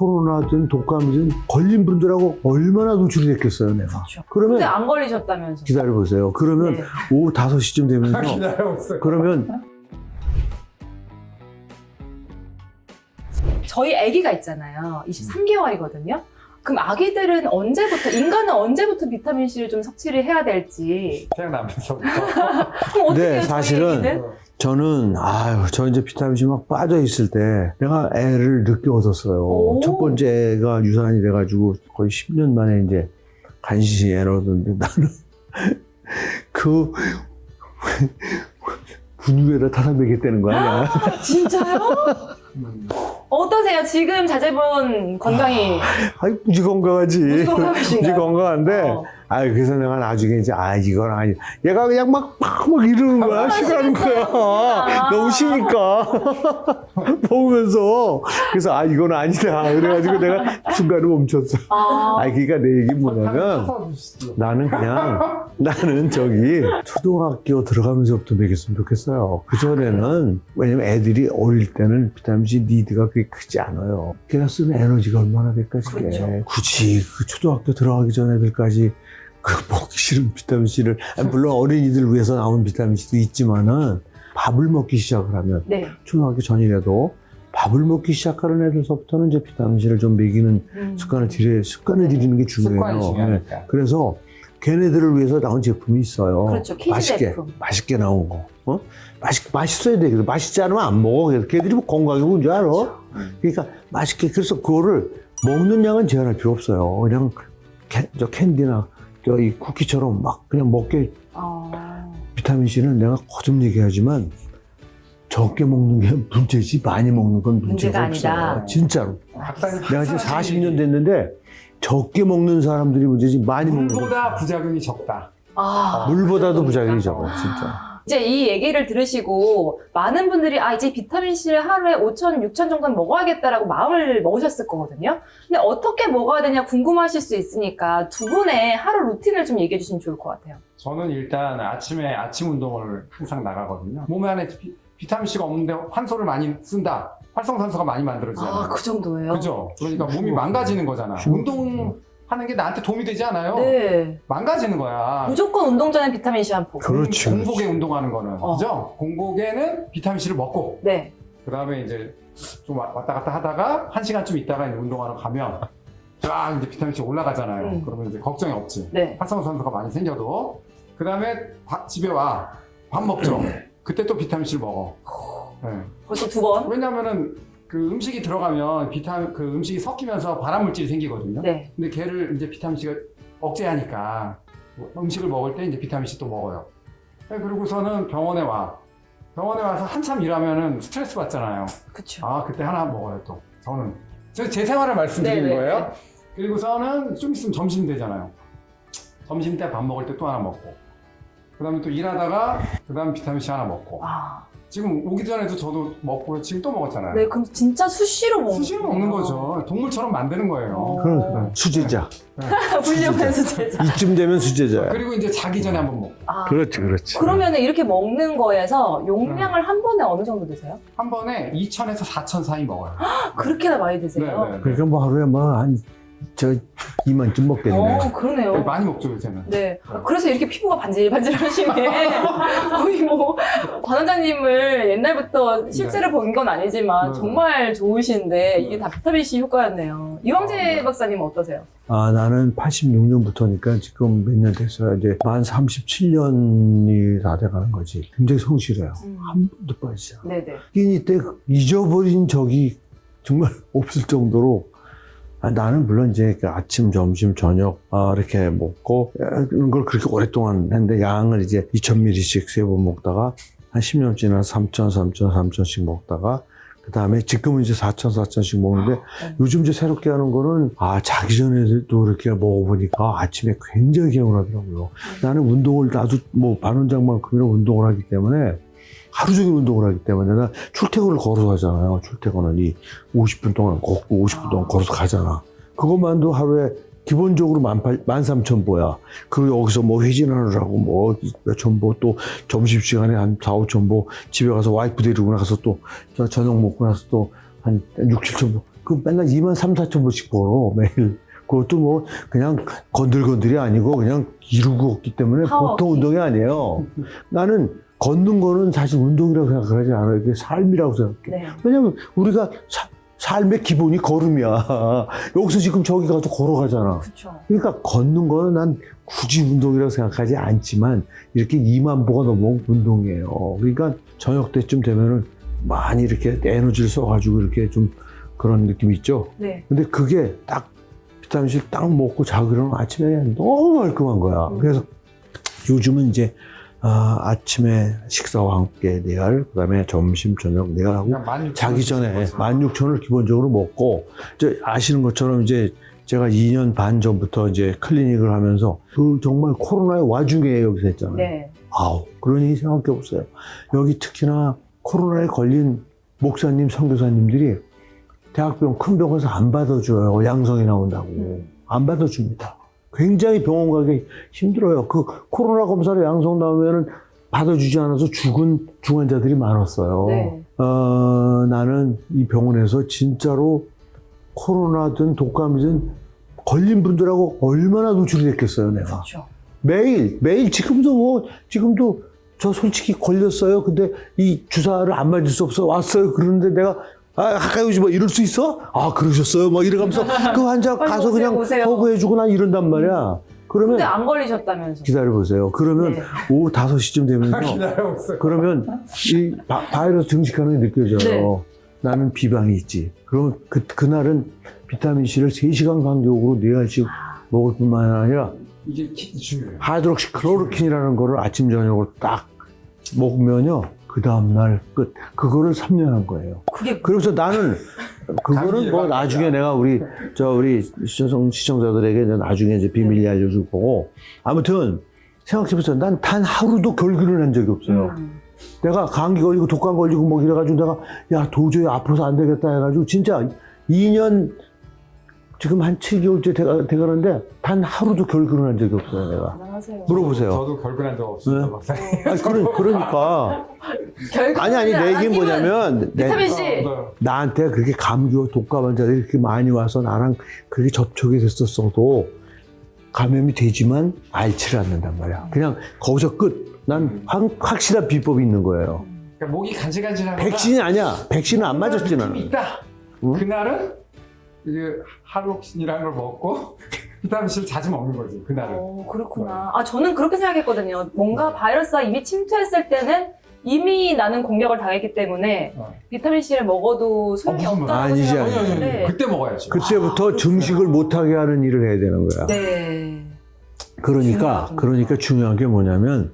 코로나든 독감이든 걸린 분들하고 얼마나 노출이 됐겠어요, 내가. 그렇죠. 그러면 근데 안 걸리셨다면서. 기다려 보세요. 그러면 네. 오후 5시쯤 되면서 기다려봤어요. 그러면 저희 아기가 있잖아요. 23개월이거든요. 그럼 아기들은 언제부터, 인간은 언제부터 비타민 C를 좀 섭취를 해야 될지. 태어나면서부터. 그럼 어떻게 네, 해요, 저희 사실은 아기들? 저는 아유 저 이제 비타민C 막 빠져 있을 때 내가 애를 늦게 얻었어요. 오. 첫 번째 애가 유산이 돼가지고 거의 10년 만에 이제 간신히 애를 얻었는데 나는 그 분유에다 타서 먹였다는 거 아니야? 진짜요? 음. 어떠세요? 지금 자제분 건강이 아이 무지 건강하지. 무지 건강하신가요? 무지 건강한데 어. 아 그래서 내가 나중에 이제 아 이건 아니 얘가 그냥 막 막 막 이러는 거야. 싫어하는 거야. 싫으시구나. 너무 쉬니까. 보면서. 그래서 아 이건 아니다. 그래가지고 내가 중간에 멈췄어. 아, 아 그러니까 내 얘기 뭐냐면 주시죠. 나는 그냥 나는 저기 초등학교 들어가면서부터 먹였으면 좋겠어요. 그 전에는 왜냐면 애들이 어릴 때는 비타민C 니드가 그렇게 크지 않아요. 걔가 쓰는 에너지가 얼마나 될까 싶게. 그렇죠. 굳이 그 초등학교 들어가기 전 애들까지 그 먹기 싫은 비타민C를 물론 어린이들 위해서 나온 비타민C도 있지만은 밥을 먹기 시작을 하면 네. 초등학교 전이라도 밥을 먹기 시작하는 애들서부터는 이제 비타민C를 좀 먹이는 음. 습관을 들여 습관을 들이는 게 중요해요. 네. 그래서 걔네들을 위해서 나온 제품이 있어요. 그렇죠. 키즈 맛있게 제품. 맛있게 나온 거. 어? 맛있 맛있어야 돼. 그래서 맛있지 않으면 안 먹어. 걔들이 뭐 건강이 뭔지 알아? 음. 그러니까 맛있게 그래서 그거를 먹는 양은 제한할 필요 없어요. 그냥 캔, 저 캔디나 저 이 쿠키처럼 막 그냥 먹게 아, 비타민 C는 내가 거듭 얘기하지만 적게 먹는 게 문제지 많이 먹는 건 문제가, 문제가 없어요. 아니다. 진짜로. 박사님 내가 지금 항상 40년 됐는데 적게 먹는 사람들이 문제지 많이 먹는 건 물보다 부작용이 적다. 아. 물보다도 부작용이 적어 진짜. 이제 이 얘기를 들으시고 많은 분들이 아 이제 비타민 C를 하루에 5천, 6천 정도는 먹어야겠다라고 마음을 먹으셨을 거거든요. 근데 어떻게 먹어야 되냐 궁금하실 수 있으니까 두 분의 하루 루틴을 좀 얘기해 주시면 좋을 것 같아요. 저는 일단 아침에 아침 운동을 항상 나가거든요. 몸에 안에 비, 비타민 C가 없는데 환소를 많이 쓴다. 활성산소가 많이 만들어지잖아요. 아 그 정도예요? 그죠? 그러니까 몸이. 망가지는 거잖아. 운동 하는 게 나한테 도움이 되지 않아요. 네. 망가지는 거야. 무조건 운동 전에 비타민 C 한 포. 그렇지, 공, 공복에 그렇지. 운동하는 거는 어. 그죠? 공복에는 비타민 C를 먹고 네. 그 다음에 이제 좀 와- 왔다 갔다 하다가 한 시간쯤 있다가 이제 운동하러 가면 쫙 이제 비타민 C 올라가잖아요. 음. 그러면 이제 걱정이 없지. 네. 활성산소가 많이 생겨도 그 다음에 집에 와 밥 먹죠. 그때 또 비타민 C를 먹어. 네. 벌써 두 번. 왜냐면은 그 음식이 들어가면 비타민 그 음식이 섞이면서 발암 물질이 생기거든요. 네. 근데 걔를 이제 비타민 C가 억제하니까 음식을 먹을 때 이제 비타민 C 또 먹어요. 네, 그리고서는 병원에 와. 병원에 와서 한참 일하면은 스트레스 받잖아요. 그쵸. 아 그때 하나 먹어요 또. 저는 저제 생활을 말씀드리는 네네. 거예요. 그리고서는 좀 있으면 점심 되잖아요. 점심 때 밥 먹을 때 또 하나 먹고. 그다음에 또 일하다가 그다음 비타민 C 하나 먹고. 아, 지금 오기 전에도 저도 먹고 지금 또 먹었잖아요. 네. 그럼 진짜 수시로 먹는 수시로 먹는 거죠. 동물처럼 만드는 거예요. 어. 그럼 수제자. 훌륭한 수제자. 이쯤 되면 수제자야. 그리고 이제 자기 전에 한번 먹고 아, 그렇지 그렇지. 그러면 이렇게 먹는 거에서 용량을 한 번에 어느 정도 드세요? 한 번에 2천에서 4천 사이 먹어요. 그렇게 많이 드세요? 네, 네. 그러니까 뭐 하루에 뭐 한 저 이만큼 먹겠네. 어, 그러네요. 많이 먹죠 요새는. 네. 그래서 이렇게 피부가 반질반질하신 게 거의 뭐, 관 원장님을 옛날부터 실제로 본 건 아니지만 네. 정말 좋으신데 이게 다 비타민C 효과였네요. 이광재 아, 네. 박사님은 어떠세요? 아 나는 86년부터니까 지금 몇 년 됐어요. 이제 만 37년이 다 돼가는 거지. 굉장히 성실해요. 한 번도 빠지지 않아. 네네. 끼니 때 잊어버린 적이 정말 없을 정도로 아, 나는 물론 이제 그 아침, 점심, 저녁 아, 이렇게 먹고 아, 그런 걸 그렇게 오랫동안 했는데 양을 이제 2,000ml씩 세 번 먹다가 한 10년 지나서 3,000, 3,000, 3,000씩 먹다가 그 다음에 지금은 이제 4,000, 4,000씩 먹는데 네. 요즘 이제 새롭게 하는 거는 아 자기 전에도 이렇게 먹어보니까 아침에 굉장히 개운하더라고요. 나는 운동을 나도 뭐 반원장만큼이나 운동을 하기 때문에 하루 종일 운동을 하기 때문에 나 출퇴근을 걸어서 하잖아요. 출퇴근은 이 50분 동안 걷고 50분 동안 아. 걸어서 가잖아. 그것만도 하루에 기본적으로 13,000보야. 그리고 여기서 뭐 회진하느라고 뭐 몇천 보, 또 점심시간에 한 4, 5천 보, 집에 가서 와이프 데리고 나가서 또저 저녁 먹고 나서 또 한 6, 7천 보. 그 맨날 2만 3, 4천 불씩 벌어 매일. 그것도 뭐 그냥 건들건들이 아니고 그냥 이루고 없기 때문에 파워워킹. 보통 운동이 아니에요. 나는 걷는 거는 사실 운동이라고 생각하지 않아요. 이게 삶이라고 생각해. 네. 왜냐면 우리가 사- 삶의 기본이 걸음이야. 여기서 지금 저기 가서 걸어가잖아. 그렇죠. 그러니까 걷는 거는 난 굳이 운동이라고 생각하지 않지만 이렇게 2만 보가 넘으면 운동이에요. 그러니까 저녁 때쯤 되면은 많이 이렇게 에너지를 써가지고 이렇게 좀 그런 느낌이 있죠. 네. 근데 그게 딱 비타민C 딱 먹고 자고 일어나면 아침에 너무 말끔한 거야. 음. 그래서 요즘은 이제 아, 아침에 식사와 함께 네 알, 그 다음에 점심 저녁 네 알하고 그냥 16,000 자기 전에 먹었어요. 16,000을 기본적으로 먹고 이제 아시는 것처럼 이제 제가 2년 반 전부터 이제 클리닉을 하면서 그 정말 코로나의 와중에 여기서 했잖아요. 네. 아우, 그러니 생각해 보세요. 여기 특히나 코로나에 걸린 목사님, 선교사님들이 대학병 큰 병원에서 안 받아줘요. 양성이 나온다고. 음. 안 받아줍니다. 굉장히 병원 가기 힘들어요. 그 코로나 검사로 양성 나오면은 받아주지 않아서 죽은 중환자들이 많았어요. 네. 어, 나는 이 병원에서 진짜로 코로나든 독감이든 걸린 분들하고 얼마나 노출이 됐겠어요, 내가. 그렇죠. 매일, 매일 지금도 뭐, 지금도 저 솔직히 걸렸어요. 근데 이 주사를 안 맞을 수 없어. 왔어요. 그러는데 내가 아, 가까이 오지 마. 이럴 수 있어? 아, 그러셨어요? 막 이러면서 그 환자 빨리 가서 오세요, 그냥 오세요. 허브해주고 난 이런단 말이야. 그러면 근데 안 걸리셨다면서. 기다려보세요. 그러면 네. 오후 5시쯤 되면요. 기다려보세요. 그러면 이 바, 이러스 증식하는 게 느껴져요. 네. 나는 비방이 있지. 그럼 그, 그날은 비타민C를 3시간 간격으로 4알씩 먹을 뿐만 아니라 이게 키- 중요해요. 하이드록시 클로르킨이라는 거를 아침 저녁으로 딱 먹으면요. 그 다음날 끝. 그거를 3년 한 거예요. 그게 그래서 나는 그거는 뭐. 나중에 내가 우리 저 우리 시청, 시청자들에게 이제 나중에 이제 비밀리 알려줄 거고 아무튼 생각해보세요. 난 단 하루도 결근을 한 적이 없어요. 음. 내가 감기 걸리고 독감 걸리고 뭐 이래가지고 내가 야 도저히 아파서 안 되겠다 해가지고 진짜 2년 지금 한 7개월째 돼가, 돼가는데 단 하루도 결근을 한 적이 없어요 내가 대단하세요. 물어보세요 저도 결근한 적 없습니다. 네. 아니, 그러, 그러니까 결국 아니 아니 내 얘기는 뭐냐면 내, 비타민 C. 어, 나한테 그렇게 감기와 독감 환자들이 그렇게 많이 와서 나랑 그렇게 접촉이 됐었어도 감염이 되지만 앓지를 않는단 말이야 그냥 거기서 끝난 확실한 비법이 있는 거예요 그러니까 목이 간질간질하거나 백신이 아니야 백신은 안 맞았지 나는 있다. 응? 그날은 그 할록신이라는 걸 먹고 비타민C를 자주 먹는 거지. 그날은. 어, 그렇구나. 아, 저는 그렇게 생각했거든요. 뭔가 바이러스가 이미 침투했을 때는 이미 나는 공격을 당했기 때문에 어. 비타민C를 먹어도 소용이 어, 무슨 없다고 아니지, 아니, 아니, 아니. 생각했는데. 그때 먹어야지. 그때부터 증식을 못하게 하는 일을 해야 되는 거야. 네. 그러니까, 중요하군요. 그러니까 중요한 게 뭐냐면,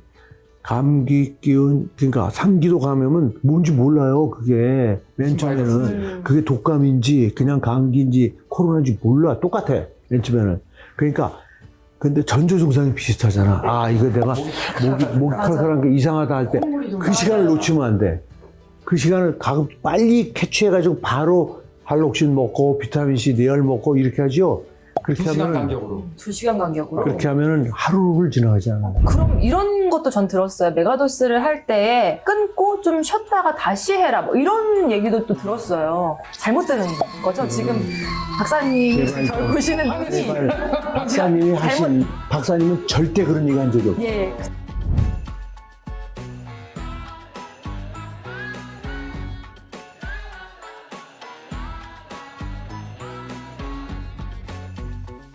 감기 기운, 그러니까 상기도 감염은 뭔지 몰라요, 그게. 맨 처음에는. 음. 그게 독감인지, 그냥 감기인지, 코로나인지 몰라. 똑같아, 맨 처음에는. 그러니까, 근데 전조 증상이 비슷하잖아. 아, 이거 내가 목이, 목이. 칼칼한 게 이상하다 할 때, 그 시간을. 놓치면 안 돼. 그 시간을 가급 빨리 캐치해 가지고 바로 할록신 먹고 비타민C 네알 먹고 이렇게 하죠. 그렇게 두 시간 하면 간격으로. 두 시간 간격으로. 그렇게 하면은 하루를 지나가지 않아요. 그럼 이런 것도 전 들었어요. 메가도스를 할 때 끊고 좀 쉬었다가 다시 해라. 뭐 이런 얘기도 또 들었어요. 잘못 들은 거죠? 지금 박사님이 제발 절 보시는 눈이. 제발 박사님이 하신 박사님은 절대 그런 얘기 한 적이 없어요. 예.